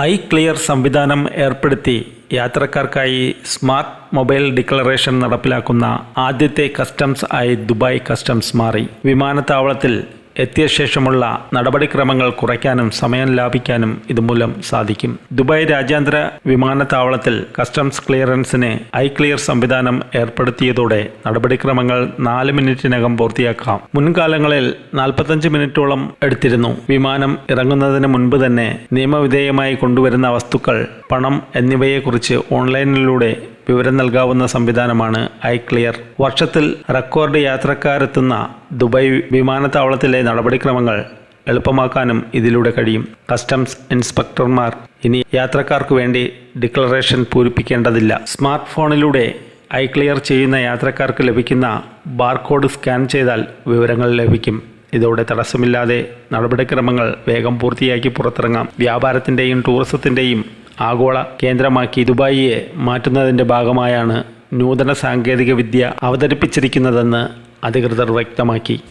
I clear സംവിധാനം ഏർപ്പെടുത്തി യാത്രക്കാർക്കായി smart mobile declaration നടപ്പിലാക്കുന്ന ആദ്യത്തെ കസ്റ്റംസ് ആയി ദുബായ് കസ്റ്റംസ് മാറി. വിമാനത്താവളത്തിൽ എത്തിയ ശേഷമുള്ള നടപടിക്രമങ്ങൾ കുറയ്ക്കാനും സമയം ലാഭിക്കാനും ഇതുമൂലം സാധിക്കും. ദുബായ് രാജ്യാന്തര വിമാനത്താവളത്തിൽ കസ്റ്റംസ് ക്ലിയറൻസിന് ഐ ക്ലിയർ സംവിധാനം ഏർപ്പെടുത്തിയതോടെ നടപടിക്രമങ്ങൾ നാല് മിനിറ്റിനകം പൂർത്തിയാക്കാം. മുൻകാലങ്ങളിൽ നാൽപ്പത്തഞ്ച് മിനിറ്റോളം എടുത്തിരുന്നു. വിമാനം ഇറങ്ങുന്നതിന് മുൻപ് തന്നെ നിയമവിധേയമായി കൊണ്ടുവരുന്ന വസ്തുക്കൾ പണം എന്നിവയെക്കുറിച്ച് ഓൺലൈനിലൂടെ വിവരം നൽകാവുന്ന സംവിധാനമാണ് ഐ ക്ലിയർ വർഷത്തിൽ റെക്കോർഡ് യാത്രക്കാരെത്തുന്ന ദുബായ് വിമാനത്താവളത്തിലെ നടപടിക്രമങ്ങൾ എളുപ്പമാക്കാനും ഇതിലൂടെ കഴിയും. കസ്റ്റംസ് ഇൻസ്പെക്ടർമാർ ഇനി യാത്രക്കാർക്ക് വേണ്ടി ഡിക്ലറേഷൻ പൂരിപ്പിക്കേണ്ടതില്ല. സ്മാർട്ട് ഫോണിലൂടെ ഐ ക്ലിയർ ചെയ്യുന്ന യാത്രക്കാർക്ക് ലഭിക്കുന്ന ബാർകോഡ് സ്കാൻ ചെയ്താൽ വിവരങ്ങൾ ലഭിക്കും. ഇതോടെ തടസ്സമില്ലാതെ നടപടിക്രമങ്ങൾ വേഗം പൂർത്തിയാക്കി പുറത്തിറങ്ങാം. വ്യാപാരത്തിന്റെയും ടൂറിസത്തിന്റെയും ആഗോള കേന്ദ്രമാക്കി ദുബായിയെ മാറ്റുന്നതിന്റെ ഭാഗമായാണ് നൂതന സാങ്കേതികവിദ്യ അവതരിപ്പിച്ചിരിക്കുന്നതെന്ന് അധികൃതർ വ്യക്തമാക്കി.